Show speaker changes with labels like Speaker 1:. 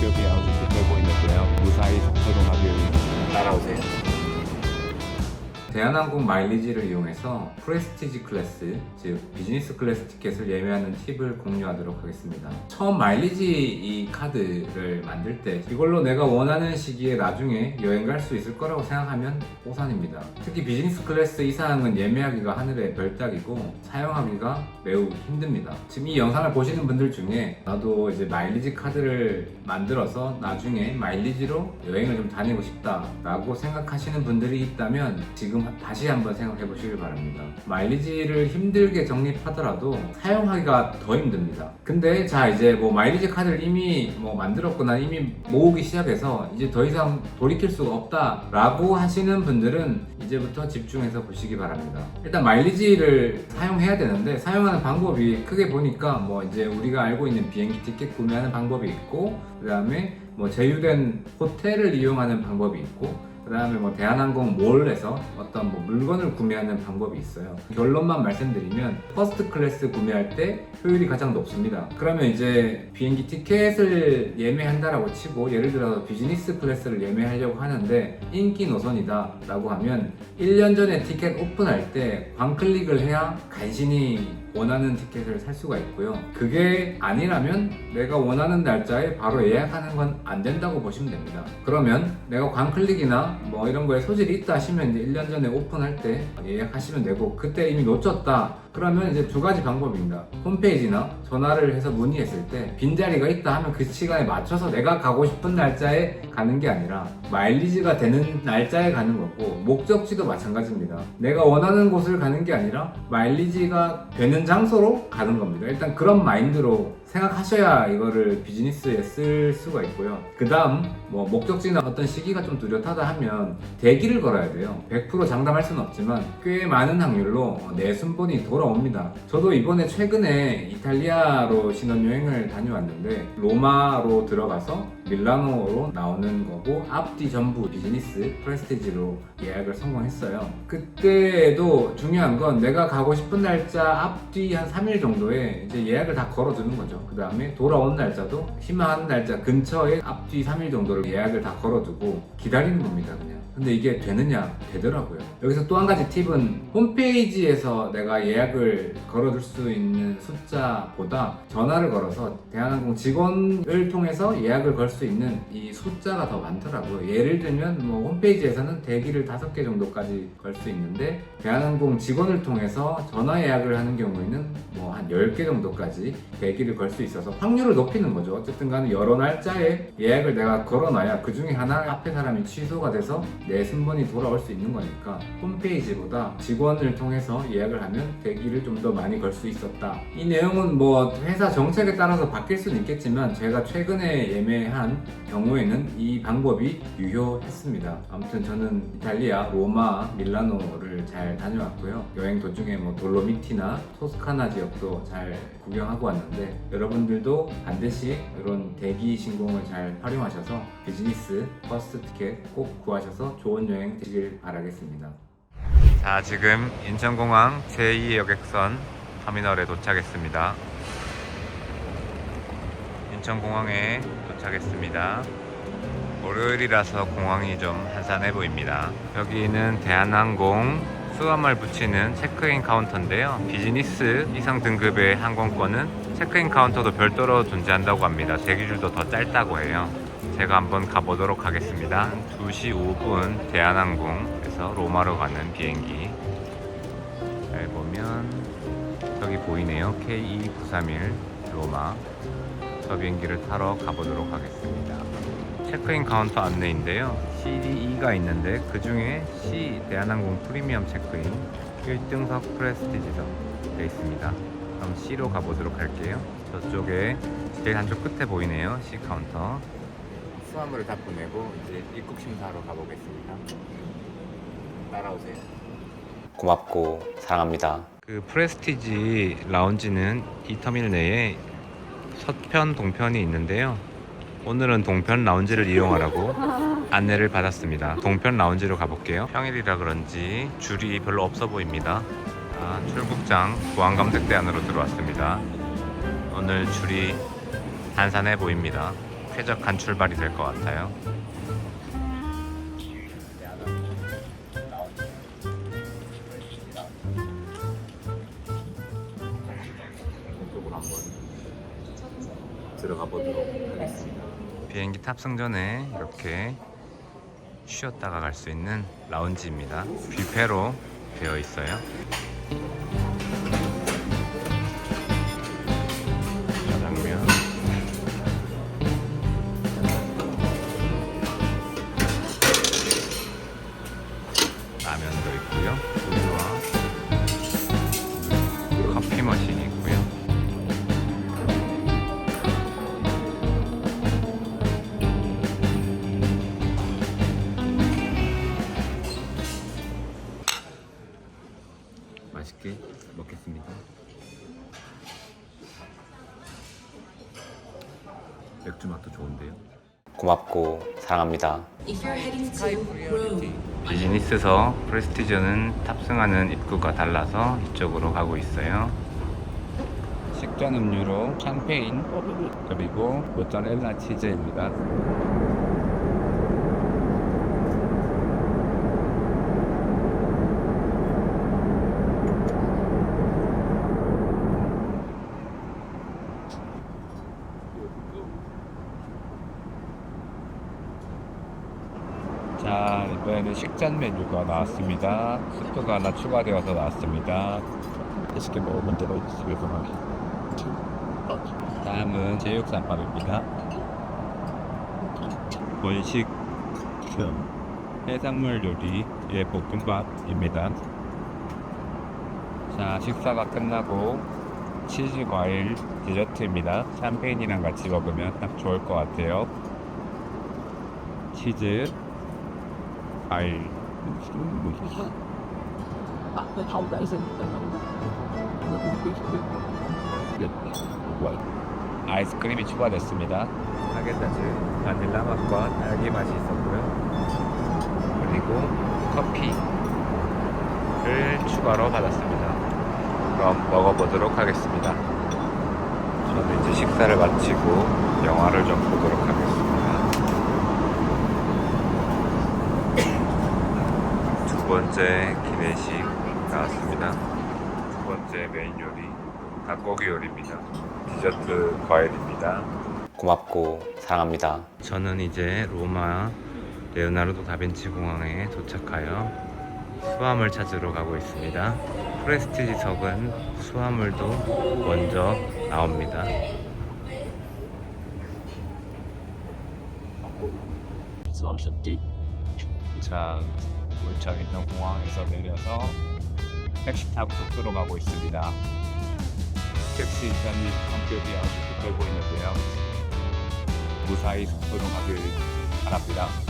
Speaker 1: 기업이 아주 좋게 보이는데요. 무사히 적도로 가기 위해 따라오세요.
Speaker 2: 대한항공 마일리지를 이용해서 프레스티지 클래스, 즉 비즈니스 클래스 티켓을 예매하는 팁을 공유하도록 하겠습니다. 처음 마일리지 이 카드를 만들 때 이걸로 내가 원하는 시기에 나중에 여행 갈 수 있을 거라고 생각하면 오산입니다. 특히 비즈니스 클래스 이상은 예매하기가 하늘의 별따기고 사용하기가 매우 힘듭니다. 지금 이 영상을 보시는 분들 중에 나도 이제 마일리지 카드를 만들어서 나중에 마일리지로 여행을 좀 다니고 싶다라고 생각하시는 분들이 있다면 지금 다시 한번 생각해 보시길 바랍니다. 마일리지를 힘들게 적립하더라도 사용하기가 더 힘듭니다. 근데 자 이제 뭐 마일리지 카드를 이미 뭐 만들었거나 이미 모으기 시작해서 이제 더 이상 돌이킬 수가 없다라고 하시는 분들은 이제부터 집중해서 보시기 바랍니다. 일단 마일리지를 사용해야 되는데 사용하는 방법이 크게 보니까 뭐 이제 우리가 알고 있는 비행기 티켓 구매하는 방법이 있고 그 다음에 뭐 제휴된 호텔을 이용하는 방법이 있고 그 다음에 뭐 대한항공 몰에서 어떤 뭐 물건을 구매하는 방법이 있어요. 결론만 말씀드리면 퍼스트 클래스 구매할 때 효율이 가장 높습니다. 그러면 이제 비행기 티켓을 예매한다라고 치고 예를 들어서 비즈니스 클래스를 예매하려고 하는데 인기 노선이다 라고 하면 1년 전에 티켓 오픈할 때 광클릭을 해야 간신히 원하는 티켓을 살 수가 있고요. 그게 아니라면 내가 원하는 날짜에 바로 예약하는 건 안 된다고 보시면 됩니다. 그러면 내가 광클릭이나 뭐 이런 거에 소질이 있다 하시면 이제 1년 전에 오픈할 때 예약하시면 되고 그때 이미 놓쳤다 그러면 이제 두 가지 방법입니다. 홈페이지나 전화를 해서 문의했을 때 빈자리가 있다 하면 그 시간에 맞춰서 내가 가고 싶은 날짜에 가는 게 아니라 마일리지가 되는 날짜에 가는 거고 목적지도 마찬가지입니다. 내가 원하는 곳을 가는 게 아니라 마일리지가 되는 장소로 가는 겁니다. 일단 그런 마인드로 생각하셔야 이거를 비즈니스에 쓸 수가 있고요. 그 다음, 뭐, 목적지나 어떤 시기가 좀 뚜렷하다 하면 대기를 걸어야 돼요. 100% 장담할 수는 없지만 꽤 많은 확률로 내 순번이 돌아옵니다. 저도 이번에 최근에 이탈리아로 신혼여행을 다녀왔는데, 로마로 들어가서 밀라노로 나오는 거고, 앞뒤 전부 비즈니스 프레스티지로 예약을 성공했어요. 그때도 중요한 건 내가 가고 싶은 날짜 앞뒤 한 3일 정도에 이제 예약을 다 걸어두는 거죠. 그 다음에 돌아온 날짜도 희망하는 날짜 근처에 앞뒤 3일 정도를 예약을 다 걸어두고 기다리는 겁니다, 그냥. 근데 이게 되느냐? 되더라고요. 여기서 또 한 가지 팁은 홈페이지에서 내가 예약을 걸어둘 수 있는 숫자보다 전화를 걸어서 대한항공 직원을 통해서 예약을 걸 수 있는 이 숫자가 더 많더라고요. 예를 들면 뭐 홈페이지에서는 대기를 5개 정도까지 걸 수 있는데 대한항공 직원을 통해서 전화 예약을 하는 경우에는 뭐 한 10개 정도까지 대기를 걸 수 있어서 확률을 높이는 거죠. 어쨌든 간에 여러 날짜에 예약을 내가 걸어놔야 그 중에 하나 앞에 사람이 취소가 돼서 내 순번이 돌아올 수 있는 거니까 홈페이지보다 직원을 통해서 예약을 하면 대기를 좀 더 많이 걸 수 있었다. 이 내용은 뭐 회사 정책에 따라서 바뀔 수는 있겠지만 제가 최근에 예매한 경우에는 이 방법이 유효했습니다. 아무튼 저는 이탈리아, 로마, 밀라노를 잘 다녀왔고요. 여행 도중에 뭐 돌로미티나 토스카나 지역도 잘 구경하고 왔는데 여러분들도 반드시 이런 대기 신공을 잘 활용하셔서 비즈니스 퍼스트 티켓 꼭 구하셔서 좋은 여행 되시길 바라겠습니다. 자, 지금 인천공항 제2 여객선 터미널에 도착했습니다. 인천공항에 도착했습니다. 월요일이라서 공항이 좀 한산해 보입니다. 여기는 대한항공 수화물 붙이는 체크인 카운터인데요. 비즈니스 이상 등급의 항공권은 체크인 카운터도 별도로 존재한다고 합니다. 대기줄도 더 짧다고 해요. 제가 한번 가보도록 하겠습니다. 2시 5분 대한항공에서 로마로 가는 비행기. 잘 보면 저기 보이네요. K2931 로마. 저 비행기를 타러 가보도록 하겠습니다. 체크인 카운터 안내인데요. CDE가 있는데 그 중에 C 대한항공 프리미엄 체크인 1등석 프레스티지석 되어 있습니다. 그럼 C로 가보도록 할게요. 저쪽에 제일 한쪽 끝에 보이네요. C 카운터. 수화물을 다 보내고 이제 입국 심사하러 가보겠습니다. 따라오세요.
Speaker 3: 고맙고 사랑합니다.
Speaker 2: 그 프레스티지 라운지는 이 터미널 내에 서편, 동편이 있는데요. 오늘은 동편 라운지를 이용하라고 안내를 받았습니다. 동편 라운지로 가볼게요. 평일이라 그런지 줄이 별로 없어 보입니다. 아, 출국장 보안검색대 안으로 들어왔습니다. 오늘 줄이 한산해 보입니다. 쾌적한 출발이 될 것 같아요.
Speaker 1: 이쪽으로 한번 들어가 보도록 하겠습니다.
Speaker 2: 비행기 탑승 전에 이렇게 쉬었다가 갈 수 있는 라운지입니다. 뷔페로 되어 있어요.
Speaker 1: 맛도 좋은데요.
Speaker 3: 고맙고 사랑합니다.
Speaker 2: 비즈니스석 프레스티저는 탑승하는 입구가 달라서 이쪽으로 가고 있어요.
Speaker 1: 식전 음료로 샴페인 그리고 모짜렐라 치즈입니다. 자 이번에는 식전 메뉴가 나왔습니다. 스프가 하나 추가되어서 나왔습니다. 맛있게 먹으면 집에서 막 다음은 제육쌈밥입니다. 본식 해산물 요리의 볶음밥입니다. 자 식사가 끝나고 치즈 과일 디저트입니다. 샴페인이랑 같이 먹으면 딱 좋을 것 같아요. 치즈 과일 아이스크림이 추가됐습니다. 하겐다즈 바닐라 맛과 딸기 맛이 있었고요. 그리고 커피를 추가로 받았습니다. 그럼 먹어보도록 하겠습니다. 저는 이제 식사를 마치고 영화를 좀 보도록 하겠습니다. 두 번째 기내식 나왔습니다. 두 번째 메인 요리 닭고기 요리입니다. 디저트 과일입니다.
Speaker 3: 고맙고 사랑합니다.
Speaker 2: 저는 이제 로마 레오나르도 다빈치 공항에 도착하여 수화물 찾으러 가고 있습니다. 프레스티지석은 수화물도 먼저 나옵니다.
Speaker 1: 자, 있는 공항에서 내려서 택시 타고 속도로 가고 있습니다. 택시 인산이 성격이 아주 급해 보이는데요. 무사히 속도로 가길 바랍니다.